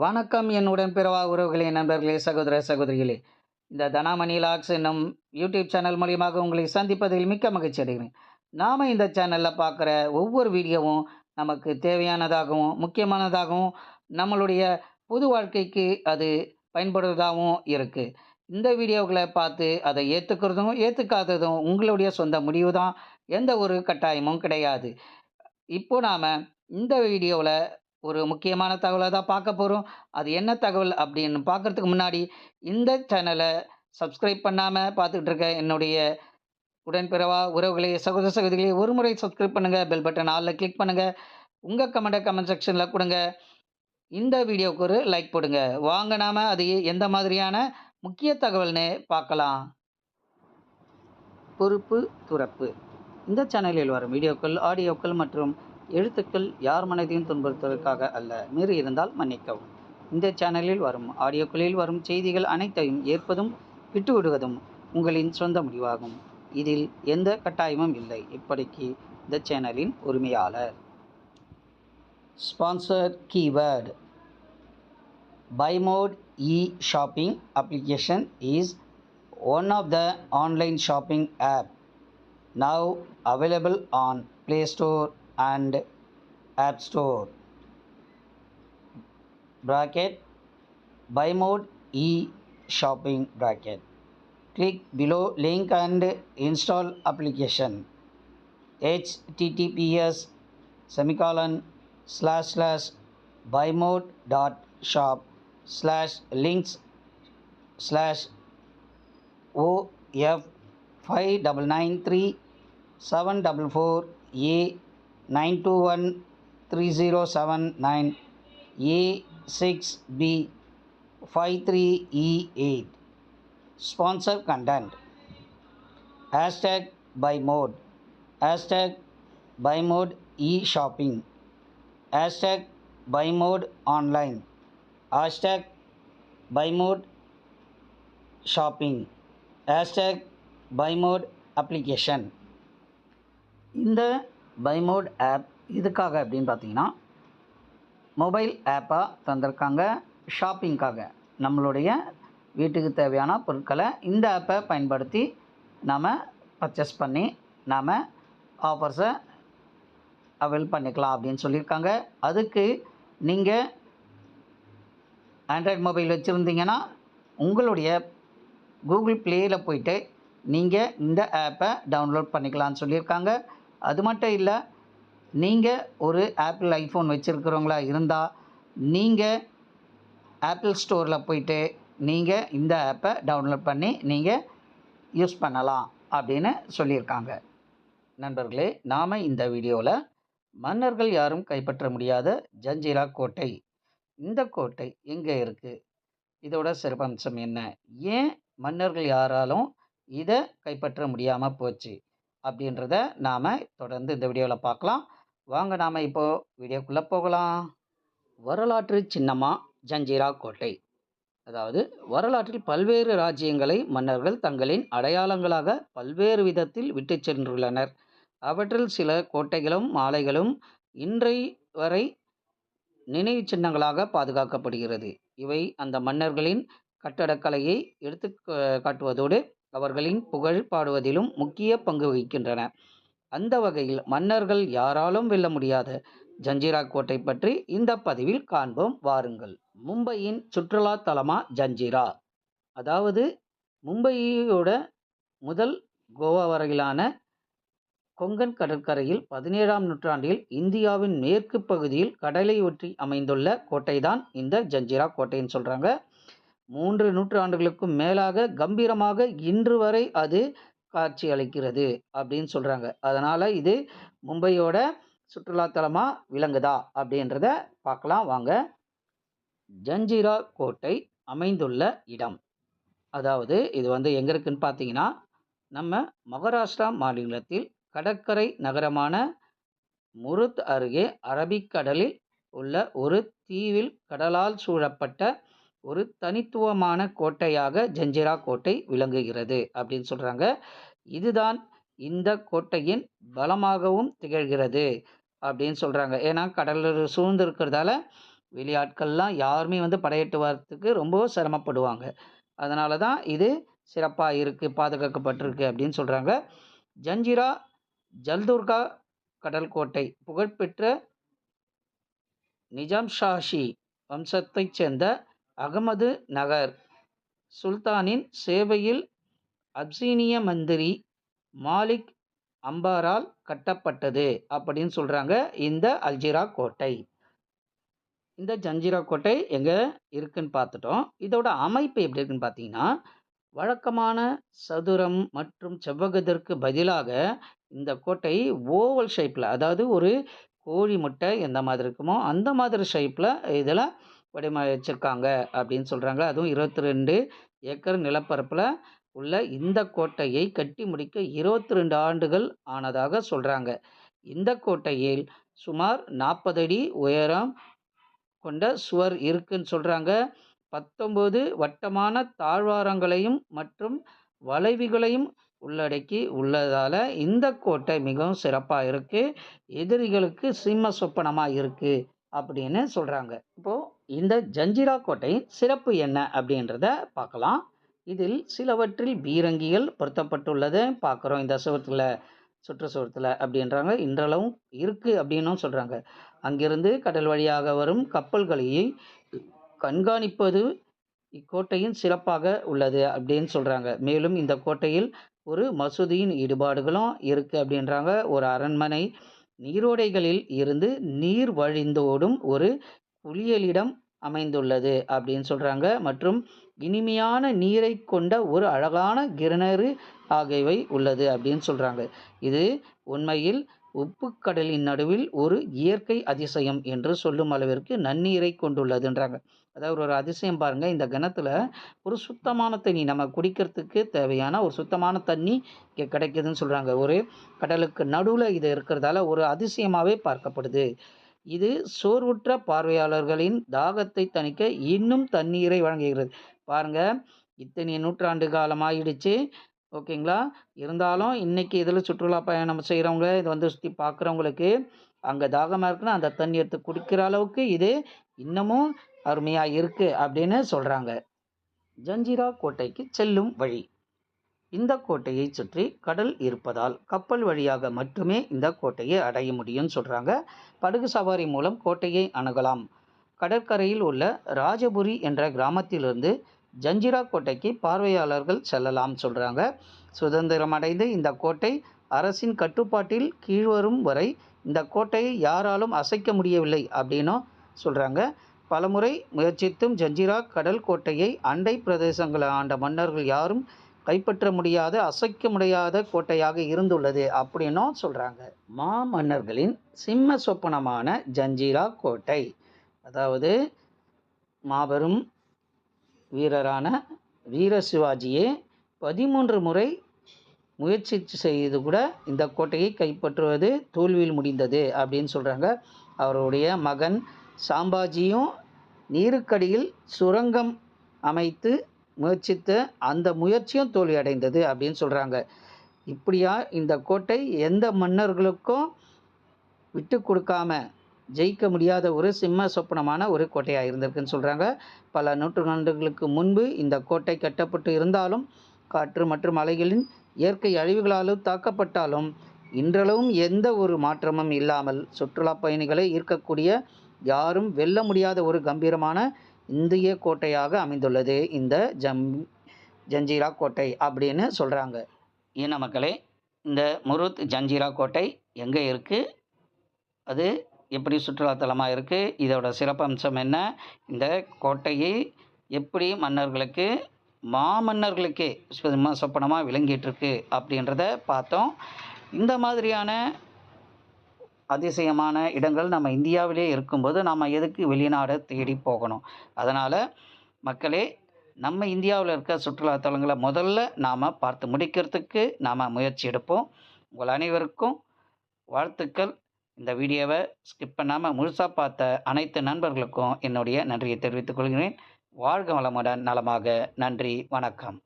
வணக்கம் என்னுடன் பிறவா உறவுகளே நண்பர்களே சகோதர சகோதரிகளே. இந்த தனாமணி லாக்ஸ் என்னும் யூடியூப் சேனல் மூலியமாக உங்களை சந்திப்பதில் மிக்க மகிழ்ச்சி அடைகிறேன். நாம் இந்த சேனலில் பார்க்குற ஒவ்வொரு வீடியோவும் நமக்கு தேவையானதாகவும் முக்கியமானதாகவும் நம்மளுடைய பொது வாழ்க்கைக்கு அது பயன்படுவதாகவும் இருக்குது இந்த வீடியோக்களை பார்த்து அதை ஏற்றுக்கிறதும் ஏற்றுக்காததும் உங்களுடைய சொந்த முடிவு தான் எந்த ஒரு கட்டாயமும் கிடையாது. இப்போ நாம் இந்த வீடியோவில் ஒரு முக்கியமான தகவலை தான் பார்க்க போகிறோம் அது என்ன தகவல் அப்படின்னு பார்க்குறதுக்கு முன்னாடி இந்த சேனலை சப்ஸ்கிரைப் பண்ணாமல் பார்த்துக்கிட்டு இருக்க என்னுடைய உடன்பிறவா உறவுகளே சகோதர சகோதரிகளே ஒரு முறை சப்ஸ்கிரைப் பண்ணுங்கள் பெல் பட்டன் ஆலில் கிளிக் பண்ணுங்கள் உங்கள் கமெண்ட்டை கமெண்ட் செக்ஷனில் கொடுங்க. இந்த வீடியோவுக்கு ஒரு லைக் போடுங்க. வாங்க நாம் அது எந்த மாதிரியான முக்கிய தகவல்னு பார்க்கலாம். பொறுப்பு துறப்பு. இந்த சேனலில் வரும் வீடியோக்கள் ஆடியோக்கள் மற்றும் எழுத்துக்கள் யார் மனதையும் துன்புறுத்துவதற்காக அல்ல மீறி இருந்தால் மன்னிக்கவும். இந்த சேனலில் வரும் ஆடியோக்களில் வரும் செய்திகள் அனைத்தையும் ஏற்பதும் விட்டுவிடுவதும் உங்களின் சொந்த முடிவாகும். இதில் எந்த கட்டாயமும் இல்லை. இப்படிக்கு இந்த சேனலின் உரிமையாளர். Sponsor keyword Buymode e shopping application is one of the online shopping app app now available on Play Store. And App Store. Bracket Buy Mode e-shopping bracket. Click below link and install application. https semicolon slash slash buymode dot shop slash links slash OF five double nine three seven double four A nine two one three zero seven nine A six B five three E eight sponsor content hashtag buy mode hashtag buy mode e shopping hashtag buy mode online hashtag buy mode shopping hashtag buy mode application Inder Buymode app இதுக்காக அப்படின்னு பார்த்தீங்கன்னா mobile ஆப்பாக தந்திருக்காங்க. ஷாப்பிங்க்காக நம்மளுடைய வீட்டுக்கு தேவையான பொருட்களை இந்த ஆப்பை பயன்படுத்தி நாம் பர்ச்சேஸ் பண்ணி நாம் ஆஃபர்ஸை அவைல் பண்ணிக்கலாம் அப்படின்னு சொல்லியிருக்காங்க. அதுக்கு நீங்கள் ஆண்ட்ராய்ட் மொபைல் வச்சுருந்தீங்கன்னா உங்களுடைய கூகுள் ப்ளேயில் போயிட்டு நீங்கள் இந்த ஆப்பை டவுன்லோட் பண்ணிக்கலாம்னு சொல்லியிருக்காங்க. அது மட்டும் இல்லை நீங்கள் ஒரு ஆப்பிள் ஐஃபோன் வச்சுருக்கிறவங்களா இருந்தால் நீங்கள் ஆப்பிள் ஸ்டோரில் போயிட்டு நீங்கள் இந்த ஆப்பை டவுன்லோட் பண்ணி நீங்கள் யூஸ் பண்ணலாம் அப்படின்னு சொல்லியிருக்காங்க. நண்பர்களே நாம் இந்த வீடியோவில் மன்னர்கள் யாரும் கைப்பற்ற முடியாத ஜஞ்சீரா கோட்டை. இந்த கோட்டை எங்கே இருக்குது இதோட சிறப்பம்சம் என்ன? ஏன் மன்னர்கள் யாராலும் இதை கைப்பற்ற முடியாமல் போச்சு? அப்படின்றத நாம் தொடர்ந்து இந்த வீடியோவில் பார்க்கலாம் வாங்க நாம் இப்போது வீடியோக்குள்ளே போகலாம். வரலாற்று சின்னமாக ஜஞ்சீரா கோட்டை. அதாவது வரலாற்றில் பல்வேறு ராஜ்யங்களை மன்னர்கள் தங்களின் அடையாளங்களாக பல்வேறு விதத்தில் விட்டு சென்றுள்ளனர். அவற்றில் சில கோட்டைகளும் மாலைகளும் இன்றை வரை நினைவு சின்னங்களாக பாதுகாக்கப்படுகிறது. இவை அந்த மன்னர்களின் கட்டடக்கலையை எடுத்து காட்டுவதோடு அவர்களின் புகழ் பாடுவதிலும் முக்கிய பங்கு வகிக்கின்றன. அந்த வகையில் மன்னர்கள் யாராலும் வெல்ல முடியாத. ஜஞ்சிரா கோட்டை பற்றி இந்த பதிவில் காண்போம். வாருங்கள். மும்பையின் சுற்றுலா தலமா ஜஞ்சிரா? அதாவது மும்பையோட முதல் கோவா வரையிலான கொங்கன் கடற்கரையில் பதினேழாம் நூற்றாண்டில் இந்தியாவின் மேற்கு பகுதியில் கடலை ஒற்றி அமைந்துள்ள கோட்டைதான் இந்த ஜஞ்சிரா கோட்டைன்னு சொல்கிறாங்க மூன்று நூற்றாண்டுகளுக்கும் மேலாக கம்பீரமாக இன்று வரை அது காட்சி அளிக்கிறது அப்படின்னு சொல்கிறாங்க அதனால் இது மும்பையோட சுற்றுலாத்தலமாக விளங்குதா அப்படின்றத பார்க்கலாம். வாங்க. ஜஞ்சிரா கோட்டை அமைந்துள்ள இடம். அதாவது இது வந்து எங்கே இருக்குன்னு பார்த்தீங்கன்னா நம்ம மகாராஷ்டிரா மாநிலத்தில் கடற்கரை நகரமான முருத் அருகே அரபிக்கடலில் உள்ள ஒரு தீவில் கடலால் சூழப்பட்ட ஒரு தனித்துவமான கோட்டையாக ஜஞ்சிரா கோட்டை விளங்குகிறது அப்படின்னு சொல்கிறாங்க இதுதான் இந்த கோட்டையின் பலமாகவும் திகழ்கிறது அப்படின்னு சொல்கிறாங்க ஏன்னா கடல் சூழ்ந்து இருக்கிறதால வெளியாட்கள்லாம் யாருமே வந்து படையெட்டு வரத்துக்கு ரொம்ப சிரமப்படுவாங்க. அதனால தான் இது சிறப்பாக இருக்குது பாதுகாக்கப்பட்டிருக்கு அப்படின்னு சொல்கிறாங்க ஜஞ்சிரா ஜல்துர்கா கடல் கோட்டை புகழ்பெற்ற நிஜாம் ஷாஷி வம்சத்தைச் சேர்ந்த அகமது நகர். சுல்தானின் சேவையில் அப்சீனிய மந்திரி மாலிக் அம்பாரால் கட்டப்பட்டது அப்படின்னு சொல்கிறாங்க இந்த அல்ஜிரா கோட்டை. இந்த ஜஞ்சிரா கோட்டை எங்கே இருக்குன்னு பார்த்துட்டோம். இதோட அமைப்பு எப்படி இருக்குன்னு பார்த்தீங்கன்னா வழக்கமான சதுரம் மற்றும் செவ்வகத்திற்கு பதிலாக இந்த கோட்டை ஓவல் ஷேப்பில் அதாவது ஒரு கோழி முட்டை எந்த மாதிரி இருக்குமோ அந்த மாதிரி ஷேப்பில் இதில் வடிவமைச்சிருக்காங்க அப்படின்னு சொல்கிறாங்க அதுவும் இருபத்தி ரெண்டு ஏக்கர் நிலப்பரப்பில் உள்ள இந்த கோட்டையை கட்டி முடிக்க இருபத்தி ரெண்டு ஆண்டுகள் ஆனதாக சொல்கிறாங்க இந்த கோட்டையில் சுமார் நாற்பது அடி உயரம் கொண்ட சுவர் இருக்குன்னு சொல்கிறாங்க பத்தொம்போது வட்டமான தாழ்வாரங்களையும் மற்றும் வளைவுகளையும் உள்ளடக்கி உள்ளதால் இந்த கோட்டை மிகவும் சிறப்பாக இருக்குது எதிரிகளுக்கு சிம்ம சொப்பனமாக இருக்குது அப்படின்னு சொல்கிறாங்க இப்போது இந்த ஜஞ்சிரா கோட்டையின் சிறப்பு என்ன அப்படின்றத பார்க்கலாம். இதில் சிலவற்றில் பீரங்கிகள் பொருத்தப்பட்டுள்ளதை. பார்க்குறோம் இந்த சுவத்தில் சுற்றுச்சுவரத்தில் அப்படின்றாங்க. இன்றளவும் இருக்குது அப்படின்னும் சொல்கிறாங்க அங்கிருந்து கடல் வழியாக வரும் கப்பல்களையும் கண்காணிப்பது இக்கோட்டையின் சிறப்பாக உள்ளது அப்படின்னு சொல்கிறாங்க மேலும் இந்த கோட்டையில் ஒரு மசூதியின் ஈடுபாடுகளும் இருக்குது அப்படின்றாங்க. ஒரு அரண்மனை நீரோடைகளில் இருந்து நீர் வழிந்தோடும் ஒரு குளியலிடம் அமைந்துள்ளது அப்படின்னு சொல்கிறாங்க மற்றும் இனிமையான நீரை கொண்ட ஒரு அழகான கிரணறு ஆகியவை உள்ளது அப்படின்னு சொல்கிறாங்க இது உண்மையில் உப்புக்கடலின் நடுவில் ஒரு இயற்கை அதிசயம் என்று சொல்லும் அளவிற்கு நன்னீரை கொண்டுள்ளதுன்றாங்க. அதாவது ஒரு அதிசயம் பாருங்கள் இந்த கிணத்துல ஒரு சுத்தமான தண்ணி நம்ம குடிக்கிறதுக்கு தேவையான ஒரு சுத்தமான தண்ணி இங்கே கிடைக்குதுன்னு சொல்கிறாங்க ஒரு கடலுக்கு நடுவில் இது இருக்கிறதால ஒரு அதிசயமாகவே பார்க்கப்படுது. இது சோர்வுற்ற பார்வையாளர்களின் தாகத்தை தணிக்க இன்னும் தண்ணீரை வழங்குகிறது. பாருங்கள் இத்தனை நூற்றாண்டு காலம் ஆயிடுச்சு. ஓகேங்களா? இருந்தாலும் இன்றைக்கி இதில் சுற்றுலா பயணம் செய்கிறவங்க இதை வந்து சுற்றி பார்க்குறவங்களுக்கு அங்கே தாகமாக இருக்குன்னா அந்த தண்ணி எடுத்து குடிக்கிற அளவுக்கு இது இன்னமும் அருமையாக இருக்குது அப்படின்னு சொல்கிறாங்க ஜஞ்சிரா கோட்டைக்கு செல்லும் வழி. இந்த கோட்டையை சுற்றி கடல் இருப்பதால் கப்பல் வழியாக மட்டுமே இந்த கோட்டையை அடைய முடியும்னு சொல்கிறாங்க படகு சவாரி மூலம் கோட்டையை அணுகலாம். கடற்கரையில் உள்ள ராஜபுரி என்ற கிராமத்திலிருந்து ஜஞ்சிரா கோட்டைக்கு பார்வையாளர்கள் செல்லலாம் சொல்கிறாங்க சுதந்திரம் அடைந்து இந்த கோட்டை அரசின் கட்டுப்பாட்டில் கீழ்வரும் வரை இந்த கோட்டையை யாராலும் அசைக்க முடியவில்லை அப்படின்னும் சொல்கிறாங்க பலமுறை முயற்சித்தும் ஜஞ்சிரா கடல் கோட்டையை அண்டை பிரதேசங்களை ஆண்ட மன்னர்கள் யாரும் கைப்பற்ற முடியாத அசைக்க முடியாத கோட்டையாக இருந்துள்ளது அப்படின்னும் சொல்கிறாங்க மா மன்னர்களின் சிம்ம சொப்பனமான ஜஞ்சிரா கோட்டை. அதாவது மாபெரும் வீரரான வீர சிவாஜியே பதிமூன்று முறை முயற்சி செய்து கூட இந்த கோட்டையை கைப்பற்றுவது தோல்வியில் முடிந்தது அப்படின்னு சொல்கிறாங்க அவருடைய மகன் சாம்பாஜியும் நீருக்கடியில் சுரங்கம் அமைத்து முயற்சித்த அந்த முயற்சியும் தோல்வியடைந்தது அப்படின்னு சொல்கிறாங்க இப்படியா இந்த கோட்டை எந்த மன்னர்களுக்கும் விட்டு கொடுக்காம ஜெயிக்க முடியாத ஒரு சிம்ம சொப்பனமான ஒரு கோட்டையாக இருந்திருக்குன்னு சொல்கிறாங்க பல நூற்றாண்டுகளுக்கு முன்பு இந்த கோட்டை கட்டப்பட்டு இருந்தாலும் காற்று மற்றும் அலைகளின் இயற்கை அழிவுகளாலும் தாக்கப்பட்டாலும் இன்றளவும் எந்த ஒரு மாற்றமும் இல்லாமல் சுற்றுலா பயணிகளை ஈர்க்கக்கூடிய யாரும் வெல்ல முடியாத ஒரு கம்பீரமான இந்திய கோட்டையாக அமைந்துள்ளது. இந்த ஜம் ஜஞ்சீரா கோட்டை அப்படின்னு சொல்கிறாங்க இன மக்களே இந்த முருத் ஜஞ்சீரா கோட்டை எங்கே இருக்குது அது எப்படி சுற்றுலாத்தலமாக இருக்குது இதோட சிறப்பம்சம் என்ன? இந்த கோட்டையை எப்படி மன்னர்களுக்கு மாமன்னர்களுக்கே சொப்பனமாக விளங்கிட்டுருக்கு அப்படின்றத பார்த்தோம். இந்த மாதிரியான அதிசயமான இடங்கள் நம்ம இந்தியாவிலே இருக்கும்போது நம்ம எதுக்கு வெளிநாடை தேடி போகணும்? அதனால் மக்களே நம்ம இந்தியாவில் இருக்க சுற்றுலாத்தலங்களை முதல்ல நாம் பார்த்து முடிக்கிறதுக்கு நாம் முயற்சி எடுப்போம். உங்கள் அனைவருக்கும் வாழ்த்துக்கள். இந்த வீடியோவை ஸ்கிப் பண்ணாமல் முழுசாக பார்த்த அனைத்து நண்பர்களுக்கும் என்னுடைய நன்றியை தெரிவித்துக் கொள்கிறேன். வாழ்க வளமுடன் நலமாக. நன்றி. வணக்கம்.